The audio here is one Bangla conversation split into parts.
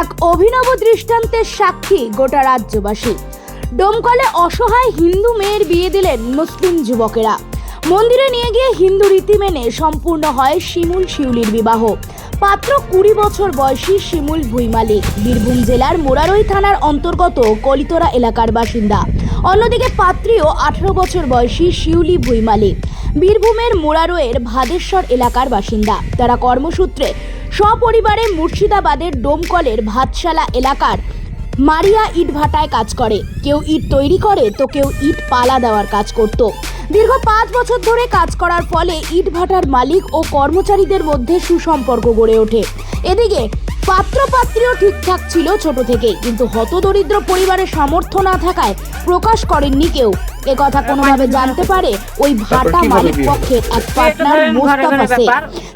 এক অভিনব দৃষ্টান্তের সাক্ষী গোটা রাজ্যবাসী। ডোমকলে অসহায় হিন্দু মেয়ের বিয়ে দিলেন মুসলিম যুবকেরা। মন্দিরে নিয়ে গিয়ে হিন্দু রীতি মেনে সম্পূর্ণ হয় শিমুল শিউলির বিবাহ। পাত্র কুড়ি বছর বয়সী শিমুল ভুইমালিক, বীরভূম জেলার মোরারই থানার অন্তর্গত কলিতরা এলাকার বাসিন্দা। অন্যদিকে পাত্রীও আঠারো বছর বয়সী শিউলি ভুইমালি বীরভূমের মোরারোয়ের ভাদেশ্বর এলাকার বাসিন্দা। তারা কর্মসূত্রে সপরিবারে মুর্শিদাবাদের ডোমকলের ভাতশালা এলাকার মারিয়া ইট ভাটায় কাজ করে। কেউ ইট তৈরি করে, তো কেউ ইট পালা দেওয়ার কাজ করত। দীর্ঘ পাঁচ বছর ধরে কাজ করার ফলে ইট ভাটার মালিক ও কর্মচারীদের মধ্যে সুসম্পর্ক গড়ে ওঠে। এদিকে পাত্র পাত্রীও ঠিকঠাক ছিল ছোট থেকেই। কিন্তু হতদরিদ্র পরিবারের সামর্থ্য না থাকায় প্রকাশ করেননি কেউ। এ কথা কোনোভাবে জানতে পারে ওই ভাটা মালিক পক্ষের এক পার্টনার মোস্তাফা শেখ।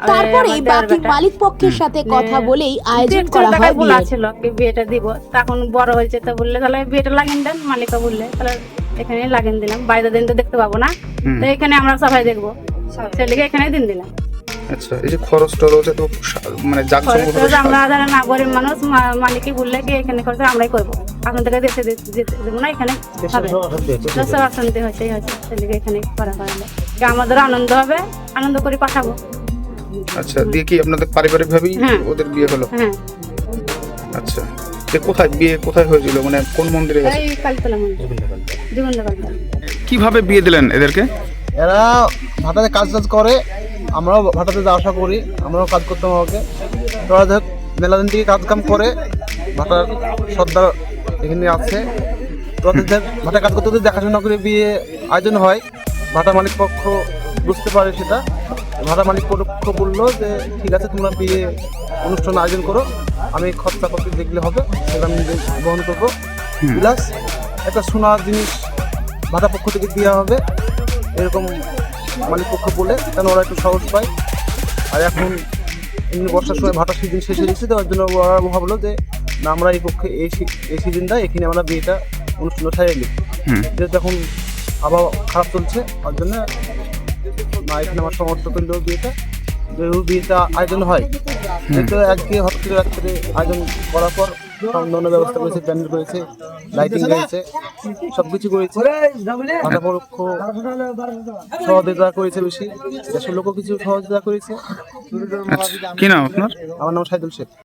ব্যাপার। বাকি মালিক পক্ষের সাথে কথা বলেই আয়োজন করা হয় বলা ছিল কি বিয়েটা দিব। তখন বড় হয়েছে তো বললে তাহলে বিয়েটা লাগিয়ে দেন মালিকও বললে তাহলে এখানে লাগিয়ে দিলাম বাইরে দিন তো দেখতে পাবো না। তো এখানে আমরা সবাই দেখব। ছেলেকে এখানে দিন দিলাম। আচ্ছা এই যে খরচ টরচ সা- মানে জাকজমক আমরা যারা না গরিব মানুষ মা- মালিকই বললে কি এখানে খরচ আমরাই করব। আপনার থেকে দেশে যেতে দেবো না এখানে হবে। দশ অশান্তি হয়েছে হয়েছে ছেলেকে এখানে করা করালে কি আমাদের আনন্দ হবে আনন্দ করে পাঠাবো। আচ্ছা দিয়ে কি আপনাদের পারিবারিক ভাবেই হ্যাঁ। ওদের বিয়ে হলো? হ্যাঁ। আচ্ছা যে কোথায় বিয়ে কোথায় হয়েছিল? মানে কোন মন্দিরে কীভাবে বিয়ে দিলেন এদেরকে? এরা ভাটাতে কাজ টাজ করে আমরাও ভাটাতে যাওয়া আসা করি আমরাও কাজ করতাম আমাকে। ওরা দেখ মেলা দিন থেকে কাজ কাম করে ভাটার সর্দার এখানে আছে। তো ওদের দেখ ভাটা কাজ করতে করতে দেখাশোনা করে বিয়ে আয়োজন হয়। ভাটা মালিক পক্ষ বুঝতে পারে সেটা। ভাটা মালিক পক্ষ বলল যে ঠিক আছে তোমরা বিয়ে অনুষ্ঠান আয়োজন করো। আমি খরচা করতে দেখলে হবে সেটা আমি বহন করব। প্লাস একটা সোনার জিনিস ভাটা পক্ষ থেকে দেওয়া হবে। এরকম মালিক পক্ষ বলে কেন ওরা একটু সাহস পায়? আর এখন এমনি বর্ষার সময় ভাটার সিজন শেষ হয়ে গেছে তো ওর জন্য ওরা ভাবলো যে না আমরা এই পক্ষে এই এই সিজনটা এখানে আমরা বিয়েটা অনুষ্ঠান সারিয়ে হুম। যেহেতু এখন আবহাওয়া খারাপ চলছে ওর জন্য না এখানে আমার সমর্থ করলেও বিয়েটা। যেহেতু বিয়েটা আয়োজন হয় তো আজকে হঠাৎ করে রাত্রে আয়োজন করার পর অন্যান্য ব্যবস্থা করেছে প্যান্ডেল করেছে লাইটিং করেছে সব কিছু করেছে। মাথা পরোক্ষ সহযোগিতা করেছে বেশি। দেশের লোকও কিছু সহযোগিতা করেছে। আচ্ছা কি নাম আপনার? আমার নাম সাইদুল শেখ।